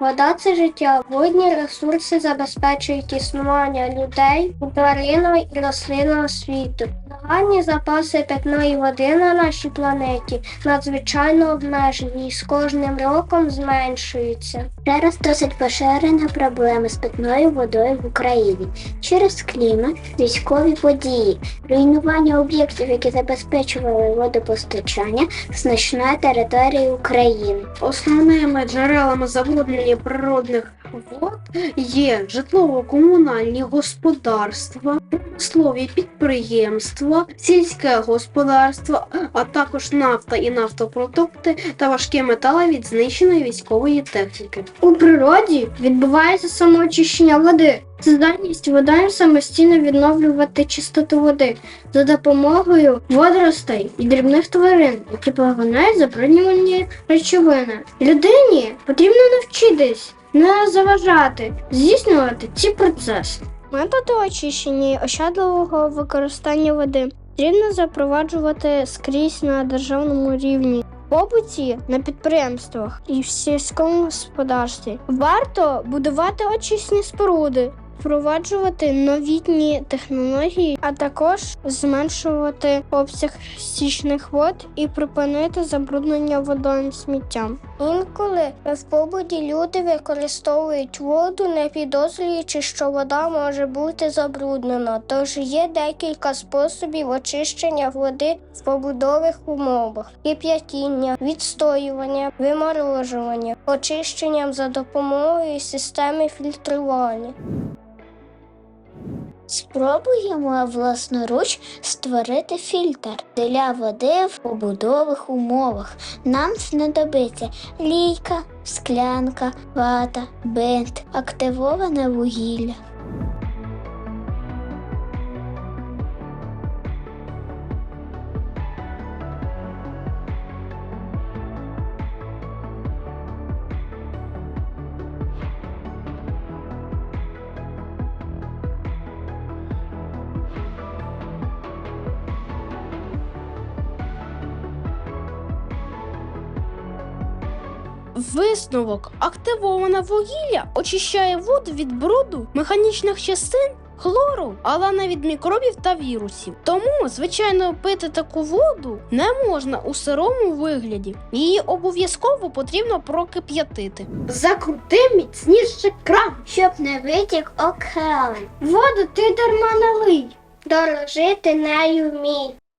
Вода це життя. Водні ресурси забезпечують існування людей, тваринного і рослинного світу. Загальні запаси питної води на нашій планеті надзвичайно обмежені і з кожним роком зменшуються. Зараз досить поширена проблема з питною водою в Україні через клімат, військові події, руйнування об'єктів, які забезпечували водопостачання значної території України. Основними джерелами забруднення природних вод є житлово-комунальні господарства, промислові підприємства, сільське господарство, а також нафта і нафтопродукти та важкі метали від знищеної військової техніки. У природі відбувається самоочищення води. Здатність водойм самостійно відновлювати чистоту води за допомогою водоростей і дрібних тварин, які поглинають забруднювані речовини. Людині потрібно навчитись не заважати, здійснювати ці процеси. Методи очищення і ощадливого використання води потрібно запроваджувати скрізь на державному рівні. Побуті на підприємствах і в сільському господарстві варто будувати очисні споруди, впроваджувати новітні технології, а також зменшувати обсяг стічних вод і припинити забруднення водою сміттям. Інколи в побуті люди використовують воду, не підозрюючи, що вода може бути забруднена. Тож є декілька способів очищення води в побудових умовах: кип'ятіння, відстоювання, виморожування, очищенням за допомогою системи фільтрування. Спробуємо власноруч створити фільтр для води в побудових умовах. Нам знадобиться лійка, склянка, вата, бинт, активоване вугілля. Висновок активоване вугілля очищає воду від бруду, механічних частин. Хлору, але від мікробів та вірусів. Тому, звичайно, пити таку воду не можна у сирому вигляді. Її обов'язково потрібно прокип'ятити. Закрути міцніше кран. Щоб не витік океан. Воду ти дарма налий. Дорожити нею вмій.